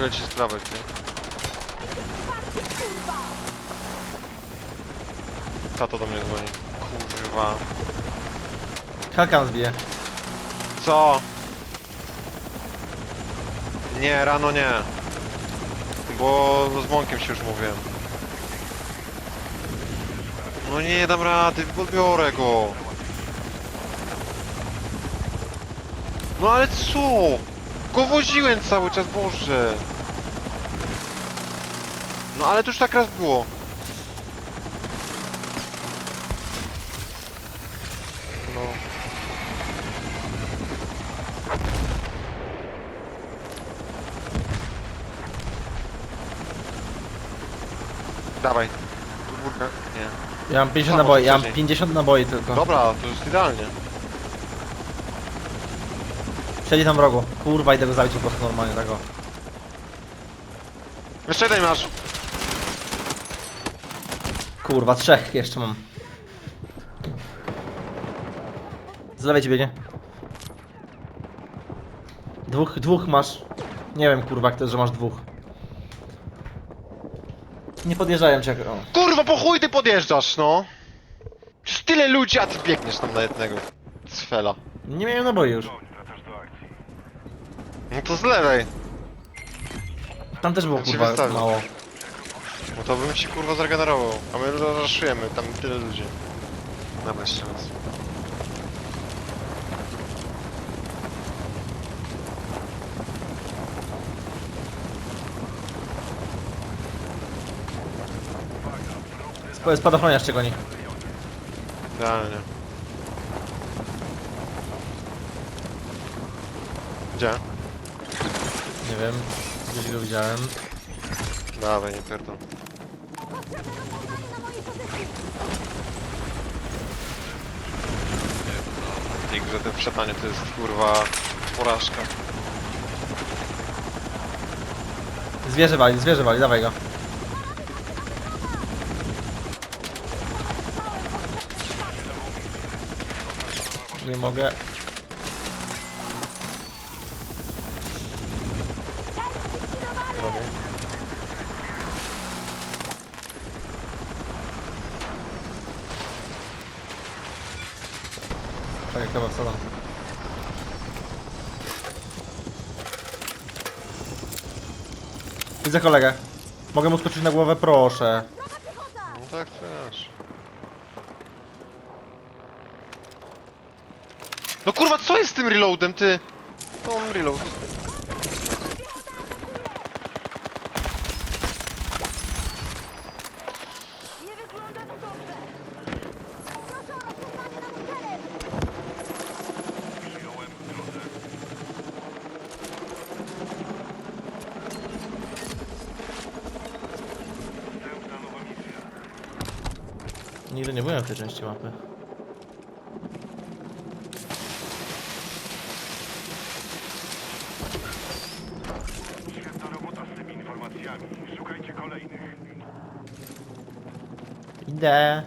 Wyleci z prawej, ty. Tato do mnie dzwoni. Kurwa. Hakan zbije. Co? Nie, rano nie. Bo z Mąkiem się już mówiłem. No nie dam rady, odbiorę go. No ale co? Go woziłem cały czas, Boże. No ale to już tak raz było. No. Dawaj. Dwórka. Nie. Ja mam 50 Samo, naboi, ja mam wcześniej. 50 naboi tylko. Dobra, to jest idealnie. Siedzi tam w rogu. Kurwa, idę go zabić po prostu normalnie tak tego. Jeszcze jeden masz. Kurwa, trzech jeszcze mam. Z lewej ci biegnie. Dwóch, dwóch masz. Nie wiem kurwa, jak to jest, że masz dwóch. Nie podjeżdżają cię. O. Kurwa, po chuj ty podjeżdżasz, no! Przecież tyle ludzi, a ty biegniesz tam na jednego. Cfela. Nie miałem naboi już. No to z lewej. Tam też było ci kurwa wystawię. mało. No to bym się kurwa zregenerował. A my raszujemy, tam tyle ludzi. Dawaj jeszcze raz. Sp- Spadochroniarz cię goni. Idealnie. Gdzie? Nie wiem. Gdzieś go widziałem. Dawaj, nie pierdol. W tej grze wsiadanie to jest kurwa porażka. Zwierzę wali, zwierzę wali, dawaj go. Nie mogę. Robię. Czekaj, chyba wsadzam. Widzę kolegę. Mogę mu skoczyć na głowę, proszę. No tak też. No kurwa, co jest z tym reloadem, ty? To on reload. Nie wygląda to dobrze. Proszę o rozpoznanie na celem. W tej części mapy. Świetna robota z tymi informacjami. Szukajcie kolejnych. Idę.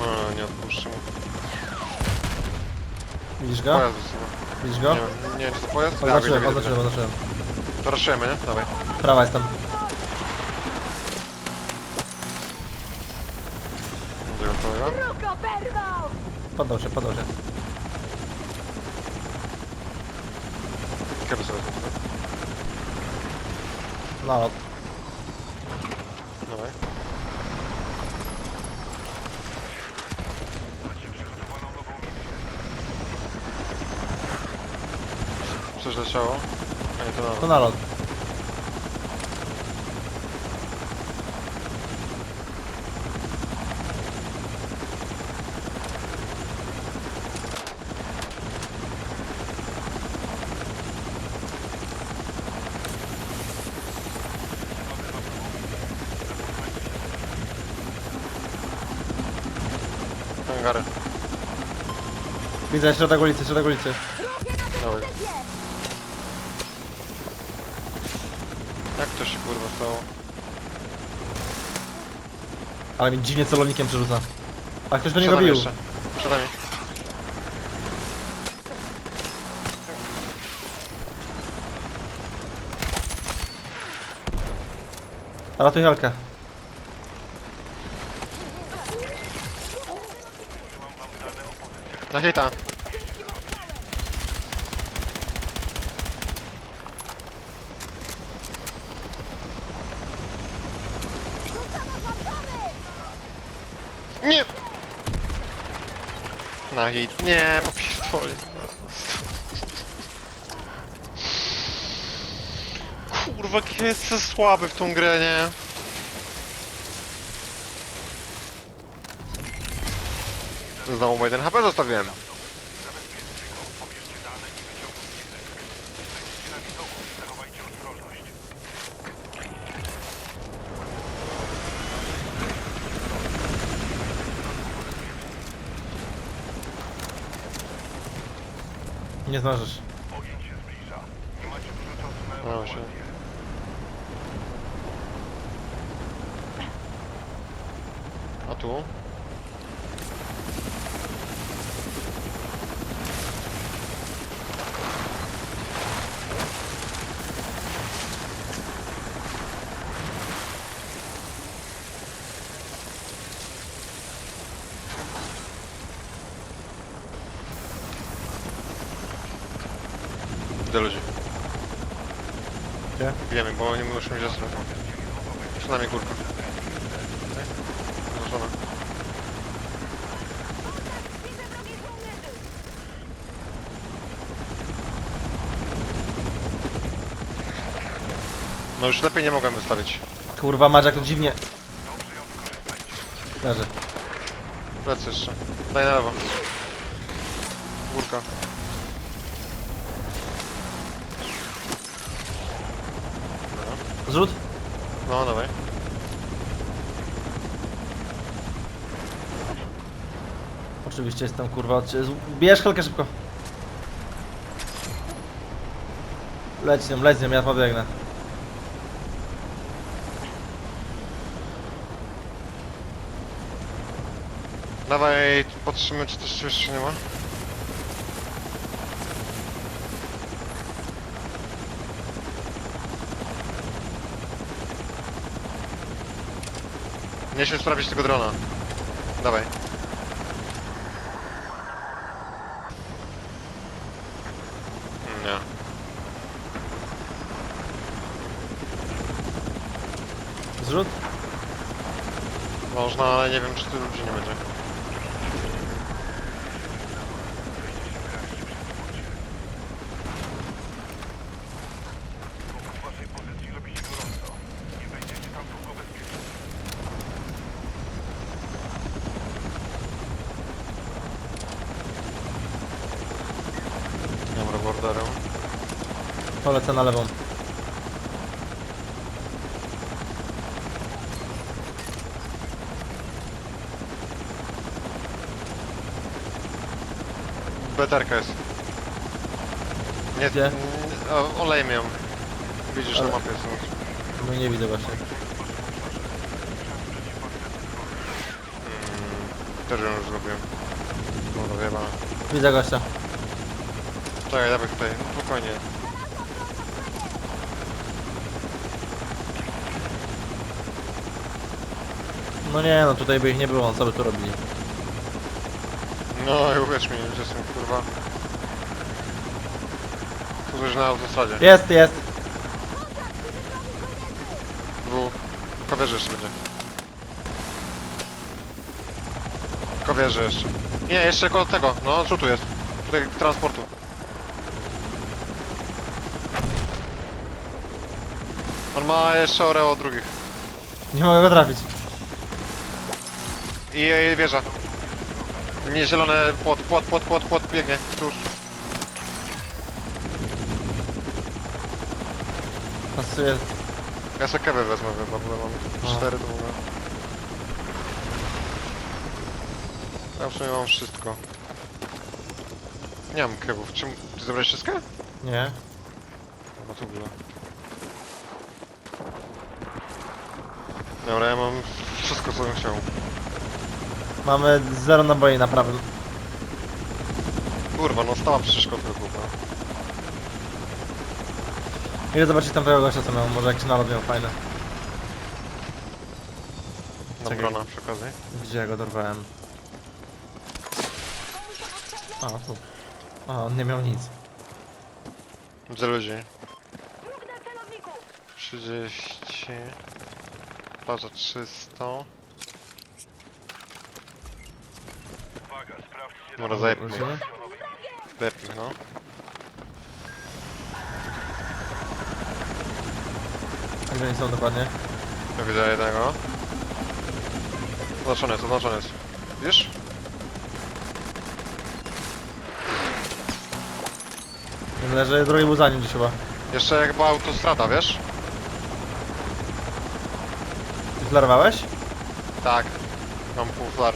No, nie odpuszczę mu. Widzisz go? Pojazd. Widzisz Nie go? wiem, nie wiem, czy to pojazd? Ja, Oznaczyłem, widzę, widzę. oznaczyłem. To raszujemy, nie? Dawaj. Prawa jest tam. Gotowego. Wróg oberwał! Podał się, podał się. Kiedy sobie lot. Dawaj. Coś leciało? A nie, to To na... na lot. Hangary. Widzę środek ulicy, środek ulicy. Na Dawaj. Jak to się kurwa stało? Ale mi dziwnie celownikiem przerzuca. A ktoś do niego nami bił. jeszcze. Ratuj Helkę. Na hita. Nie! Na hit. Nie, popierdolę. Kurwa, ja jestem słaby w tą grę, nie? Znowu mu jeden HP zostawiłem. Nie zdążysz. Ogień się zbliża. Nie macie dużo czasu na No się. ewakuację. A tu? Gdzie ludzi? Wiemy, bo nie musimy mieć zasad. Przynajmniej górka. Żołnierzy! No już lepiej nie mogłem wystawić. Kurwa, Madziak to dziwnie. Leży. Lecę jeszcze. Daj na lewo. Górka. Zrzut? No, dawaj. Oczywiście jestem kurwa. Bierz Helkę szybko. Leć z nią, leć z nią, ja pobiegnę. Dawaj, patrzymy czy coś jeszcze nie ma. Nie się sprawdzić tego drona. Dawaj. Mm, Nie. Zrzut? Można, ale nie wiem czy tu ludzi nie będzie. W waszej pozycji robi się gorąco. Nie będziecie tam długo bezpieczni. Nie mam reborderu. Polecę na lewą. Beterka jest. Nie, Gdzie? n- o, olejmy ją. Widzisz Ale- na mapie są. No nie widzę właśnie. Mm, też ją już zrobiłem. No to chyba. Widzę gościa. Czekaj, dawaj tutaj, no spokojnie. No nie no, tutaj by ich nie było, co by tu robili? No i uwierz mi, że jestem kurwa. Tu coś na autostradzie. Jest, jest! Dwóch. Kowierzy jeszcze będzie. Kowierzy jeszcze. Nie, jeszcze koło tego. No, co tu jest? Tutaj transportu. On ma jeszcze oreo drugich. Nie mogę go trafić. I, i wieża. Nie, zielone płot, płot, płot, płot, płot, biegnie. Tuż. Pasuje. Ja sobie kewę wezmę, bo mam No. cztery mogę. Ja w sumie mam wszystko. Nie mam kewów. Czym... Ty zabrałeś wszystkie? Nie. No to było. Dobra, ja mam wszystko co bym chciał. Mamy zero naboi na prawym. Kurwa, no stała przeszkodka kurwa. Ile zobaczyć tamtego gościa co miał, może jakiś nalot miał fajny. Na Czekaj. brona przy okazji. Gdzie ja go dorwałem? A, tu. A, on nie miał nic. Gdzie ludzi? Wróg na celowniku! 30... Plaża 300... Dobra, zajebmy. Lecimy? Zajebmy, no. A Gdzie oni są dokładnie? Ja widzę jednego. Oznaczony jest, oznaczony jest. Widzisz? Jeden Leży, drugi był za nim gdzieś chyba. Jeszcze jakby autostrada, wiesz? Ty flarowałeś? Tak. Mam pół flar.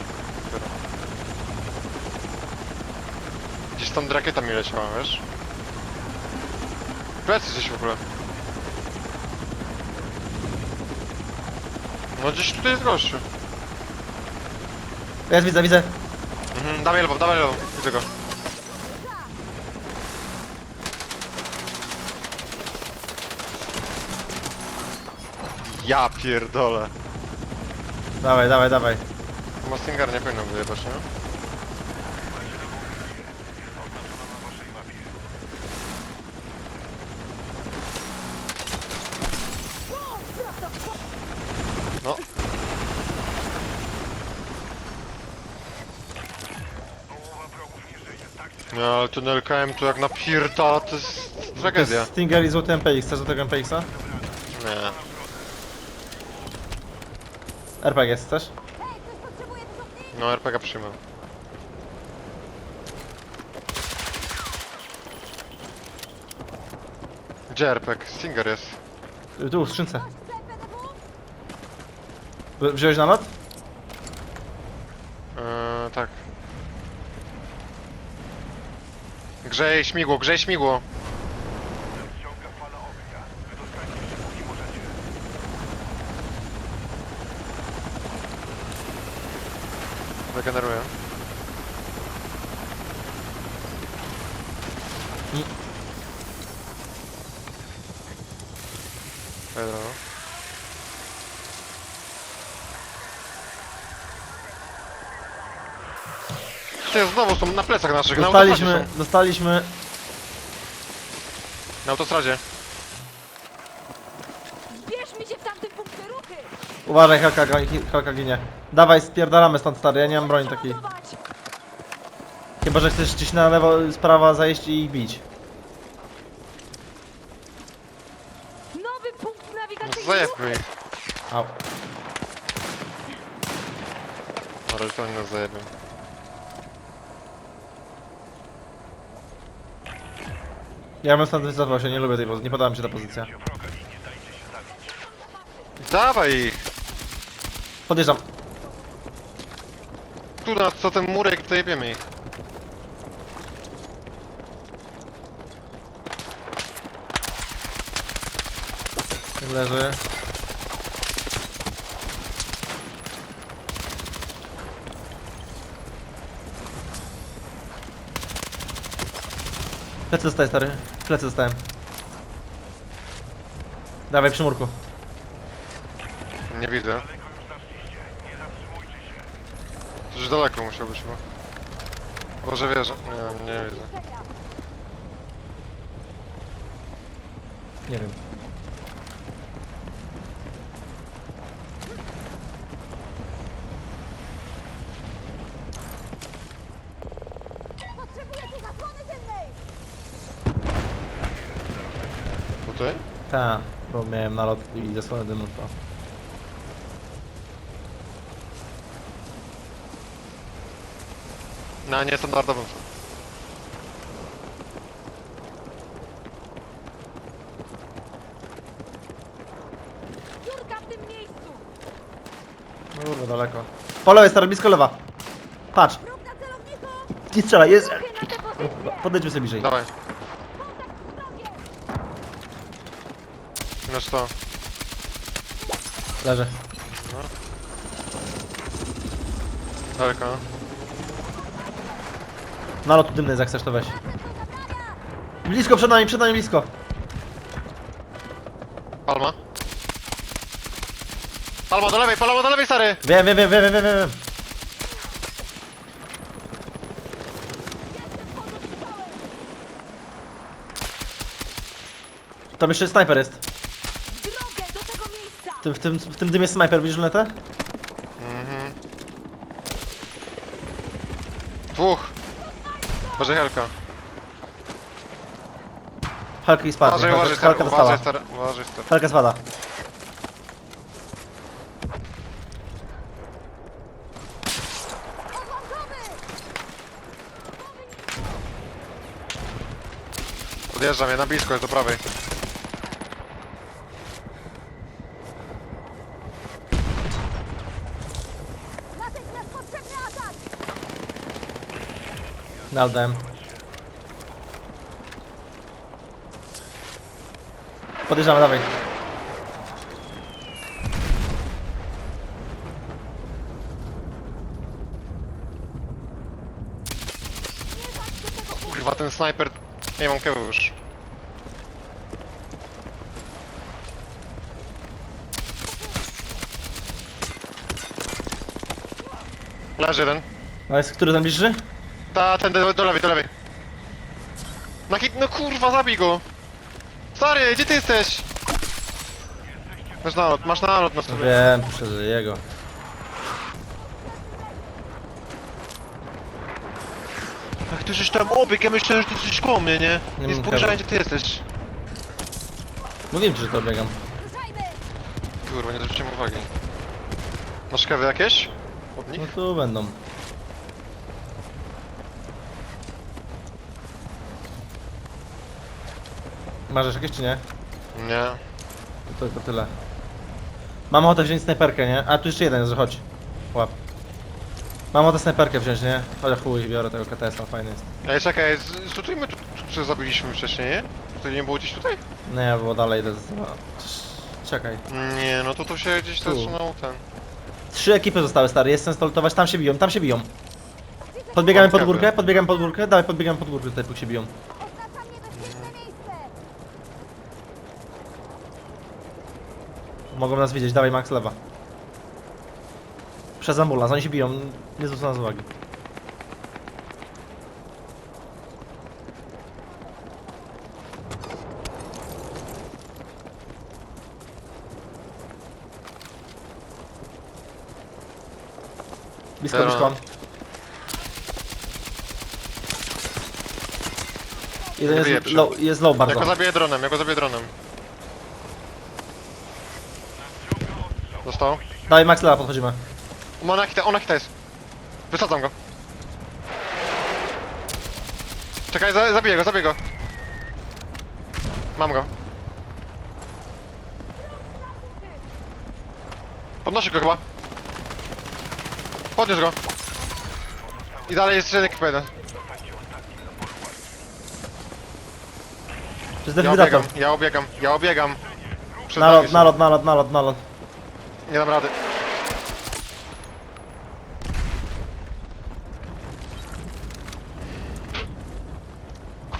Tam rakieta mi leciała, wiesz? Plecy gdzieś w ogóle. No gdzieś tutaj jest gościu. Jest, widzę, widzę. Mhm, dawaj lewą, dawaj lewą. Widzę go. Ja pierdolę. Dawaj, dawaj, dawaj. Mastinger nie powinno wyjebać, nie? oznaczona na waszej mapie. No. Połowa wrogów nie żyje. Tak No ale ten LKM to jak napierdala, to jest tragedia. Stinger i złoty MPX. Chcesz do tego MPX-a? Nie. RPG chcesz? No RPG przyjmę. Gdzie RPG? Stinger jest. Tu, w skrzynce. Wziąłeś nalot? Eee, tak. Grzej śmigło, grzej śmigło. Ściąga fala ognia. Wydostańcie się póki możecie. Regeneruję. Pedro. Ty, znowu są na plecach naszych, na autostradzie Dostaliśmy, są. dostaliśmy... Na autostradzie. Zbierz mi się w tamtym punkcie ruchy! Uważaj, Helka, Helka ginie. Dawaj, spierdalamy stąd stary, ja nie mam broni takiej. Chyba, że chcesz gdzieś na lewo, z prawa zajść i ich bić. Nowy punkt No nawigacyjny zajebmy ich. Au. Ale to oni nas zajebią. Ja bym stąd wycofał się, nie lubię tej pozycji, nie podoba mi się ta pozycja. Dawaj ich! Podjeżdżam. Tu na co ten murek, to jebiemy ich. Leży. Plecy dostaję, stary. Plecy dostałem. Dawaj, przy murku. Nie widzę. Już zaszliście. Nie zatrzymujcie się. Coś daleko musiał być chyba. Może wierzę. Nie, nie widzę. Nie wiem. Potrzebuję tu zasłony dymnej! Tutaj? Ta, bo miałem nalot i zasłonę dymu to. Na niestandardowym. Jurka w tym miejscu! Kurwa, daleko. Po lewej, stary, blisko lewa. Patrz, Wróg na celowniku! nie strzelaj, jest. Ruchy na! Podejdźmy sobie bliżej. Dawaj. Minus 100. Leży. Daleko. Nalot dymny jak chcesz to weź. Blisko przed nami, przed nami blisko. Palma. Palma do lewej, palma do lewej, stary! Wiem, wiem, wiem, wiem, wiem, wiem, wiem. Tam jeszcze snajper jest. Drogę do tego miejsca! W tym, w tym, w tym dymie jest snajper, widzisz lunetę? Mhm. Dwóch. Boże Helka. Halka i spadła. Uważaj, uważaj, Halka stary, dostała. uważaj, stary, uważaj, stary. Halka spada. Podjeżdżam je na blisko, jest do prawej. Dałem. Podjeżdżamy, dawaj. Kurwa, ten snajper... Nie mam kewu już. Leży jeden. A jest który najbliższy? Ta, ten do, do lewej, do lewej. Na hit, no kurwa, zabij go! Stary, gdzie ty jesteś? Masz nalot, masz nalot na sobie. Wiem, przeżyję go. Ach, ty żeś tam obieg, ja myślałem, że ty jesteś koło mnie, nie? Nie Nie mam spojrzałem, gdzie ty jesteś. Mówiłem ci, że to biegam. Kurwa, nie zwróciłem uwagi. Masz kewy jakieś? Od nich? No tu będą. Masz jeszcze jakieś czy nie? Nie. To tylko tyle. Mam ochotę wziąć snajperkę, nie? A tu jeszcze jeden jest, że chodź. Łap. Mam ochotę snajperkę wziąć, nie? Ale chuj, biorę tego KTS-a, fajny jest. Ej, czekaj, z- tu, co zabiliśmy wcześniej, nie? To nie było gdzieś tutaj? Nie, bo dalej idę z... Czekaj. Nie, no to tu się gdzieś Tu. zaczynał ten... Trzy ekipy zostały, stary, jest sens to lutować, tam się biją, tam się biją. Podbiegamy pod górkę, podbiegamy pod górkę, dawaj podbiegamy pod górkę, tutaj póki się biją. Mogą nas widzieć, dawaj Max lewa. Przez ambulans, oni się biją, nie zwrócą nas uwagi. Blisko, Zero. blisko. Jeden jest low, jest low Ja bardzo. go zabiję dronem, ja go zabiję dronem. Dostał? Dawaj Max lewa, podchodzimy. Ma na hita, on na hita jest. Wysadzam go. Czekaj, za, zabiję go, zabiję go. Mam go. Podnoszę go chyba. Podniósł go. I dalej jest jeden. To jest Ja defibrylator. obiegam, ja obiegam, ja obiegam. Przed Nalot, nami są. nalot, nalot, nalot, nalot. Nie dam rady.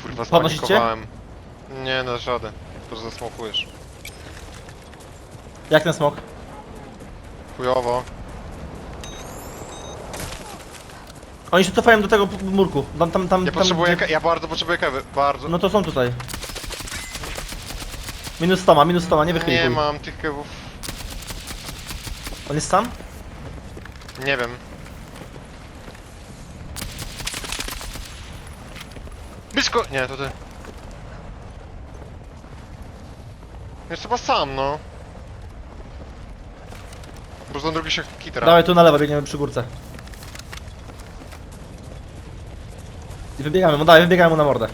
Kurwa, Podnosicie? spanikowałem. Nie, na żadę. To zasmokujesz. Jak ten smok? Chujowo. Oni się cofają do tego p- murku. Tam, tam, tam, Ja tam, potrzebuję, gdzie- ke- ja bardzo potrzebuję kewy, bardzo. No to są tutaj. Minus 100 ma, minus 100 ma, nie wychyli nie mam tych kewów. On jest sam? Nie wiem. Blisko! Nie, to ty. Jest chyba sam, no. Prostu na drugi się kitera. Dawaj tu na lewo, biegniemy przy górce. I wybiegamy mu, dawaj, wybiegamy mu na mordę.